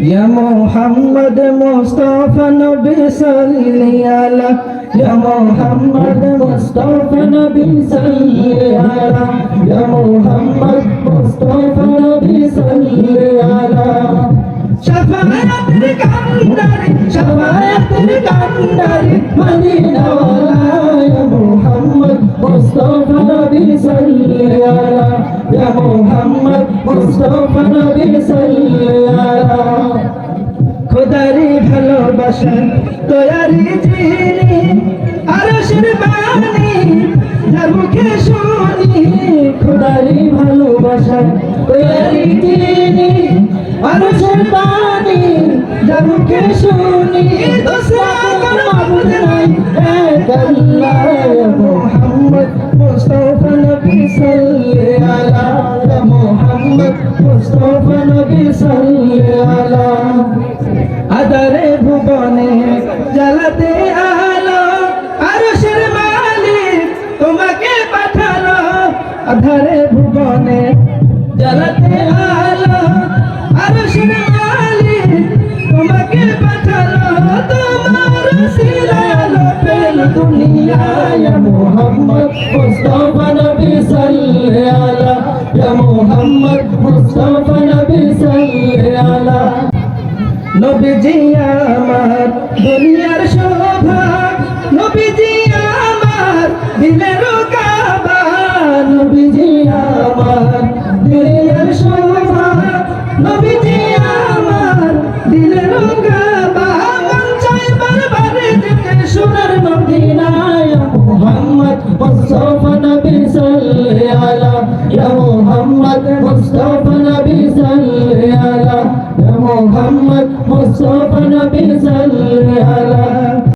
يا محمد مصطفى نبي صلي على يا محمد مصطفى نبي صلي على يا محمد مصطفى نبي صلي على شفاعتك الكندر شفاعتك الكندر مدينة ولا يا محمد مصطفى نبي صلي على يا محمد مصطفى نبي صلي على ভালোবাসা তয়ারি চিনি আরশের বাণী যার মুখে শুনি, খোদারি ভালোবাসা তয়ারি চিনি আরশের বাণী যার মুখে শুনি ভুবনে জ্বালাতে আলো, আরশের মালিক তোমাকে পাঠালো আধারে ভুবনে। জ্বালাতে আলো, আরশের মালিক তোমাকে পাঠালো। তোমার সিলালো পেল দুনিয়া ইয়া মুহাম্মদ মুস্তাফা নবী সাল্লি আলা ইয়া মুস্তাফা নবীজি আমার দুনিয়ার শোভা নবীজি আমার দিলের কাবা। নবীজি আমার দুনিয়ার শোভা নবীজি আমার দিলের কাবা। মন চাই বারবার যেতে সোনার মদিনায়। মুহাম্মদ মুস্তাফা নবী সাল্লি আলা ইয়া মুহাম্মদ মুস্তাফা ইয়া মুহাম্মদ মুস্তাফা নবী সাল্লি আলা